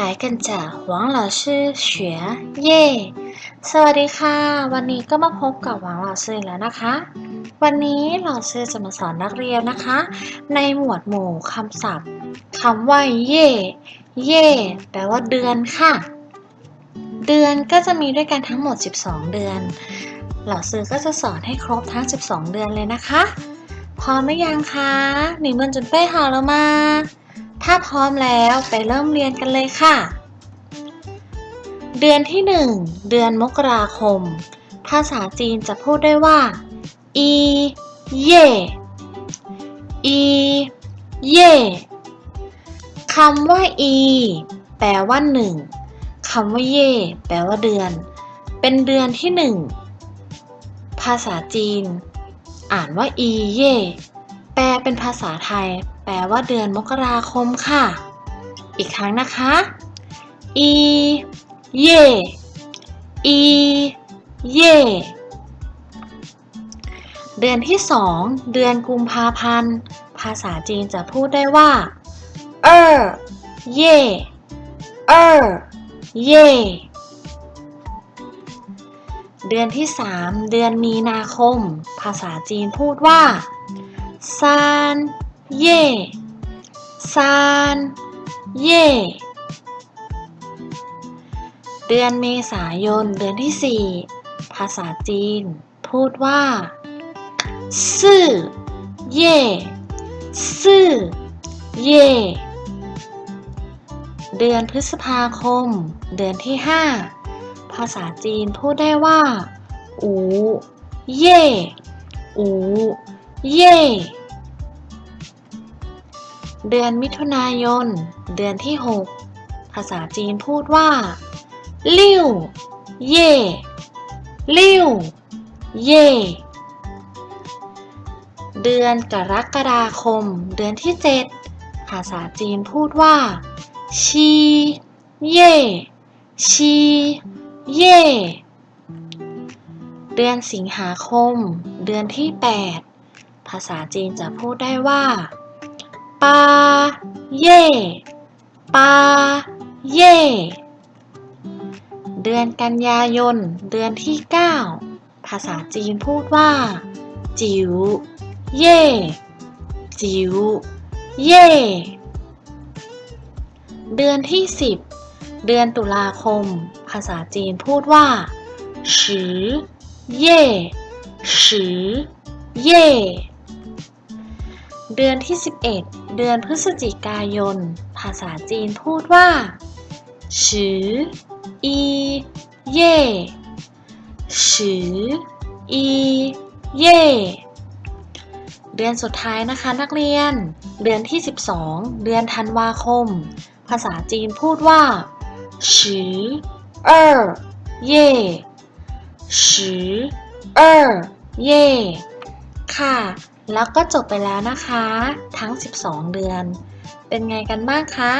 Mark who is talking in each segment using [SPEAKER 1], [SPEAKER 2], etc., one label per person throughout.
[SPEAKER 1] 来跟着黄老师学เย่สวัสดีค่ะ วันนี้ก็มาพบกับหวังหล่อซื่อแล้วนะคะ วันนี้หล่อซื่อจะมาสอนนักเรียนนะคะ ในหมวดหมู่คำศัพท์คำว่าเย่เย่แปลว่าเดือนค่ะ เดือนก็จะมีด้วยกันทั้งหมด 12 เดือน หล่อซื่อก็จะสอนให้ครบทั้ง 12 เดือนเลยนะคะ พร้อมหรือยังคะหนีมันจนเป้หาแล้วมา ถ้าพร้อมแล้วไปเริ่มเรียนกันเลยค่ะ เดือนที่ 1 เดือนมกราคม ภาษาจีนจะพูดได้ว่า อีเย่อีเย่คำว่าอี แปลว่าหนึ่งคำว่าเย่แปลว่าเดือน เป็นเดือนที่หนึ่งภาษาจีน อ่านว่าอีเย่แปลเป็นภาษาไทย แปลว่าเดือนมกราคมค่ะ อีกครั้งนะคะ อีเย่อีเย่เดือนที่สองเดือนกุมภาพันธ์ ภาษาจีนจะพูดได้ว่าเออเย่เออเย่เดือนที่สามเดือนมีนาคม ภาษาจีนพูดว่าซาน เย่ซานเย่เดือนเมษายนเดือนที่สี่ภาษาจีน พูดว่าซื่อเย่ซื่อเย่เดือนพฤษภาคม เดือนที่ห้าภาษาจีนพูดได้ว่าอูเย่อูเย่ เดือนมิถุนายน เดือนที่ 6 ภาษาจีนพูดว่าลิ่วเย่ลิ่วเย่เดือนกรกฎาคม เดือนที่ 7 ภาษาจีนพูดว่าชีเย่ชีเย่เดือนสิงหาคม เดือนที่ 8 ภาษาจีนจะพูดได้ว่า ปาเย่ปาเย่เดือนกันยายน เดือนที่ 9 ภาษาจีนพูดว่า จิ๋วเย่ จิ๋วเย่ เดือนที่ 10 เดือนตุลาคม ภาษาจีนพูดว่าสือเย่สือเย่ เดือนที่ 11 เดือนพฤศจิกายน ภาษาจีนพูดว่าสืออีเย่สืออีเย่เดือนสุดท้ายนะคะนักเรียน เดือนที่ 12 เดือนธันวาคม ภาษาจีนพูดว่าสือเออเย่สือเออเย่ค่ะ แล้วก็จบไปแล้วนะคะ ทั้ง 12 เดือน เป็นไงกันบ้างคะ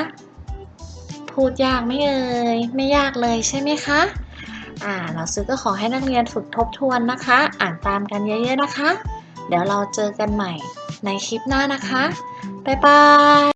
[SPEAKER 1] พูดยากไม่เอ่ยไม่ยากเลยใช่ไหมคะอ่าเราซื้อก็ขอให้นักเรียนฝึกทบทวนนะคะ อ่านตามกันเยอะๆนะคะ เดี๋ยวเราเจอกันใหม่ในคลิปหน้านะคะ บ๊ายบาย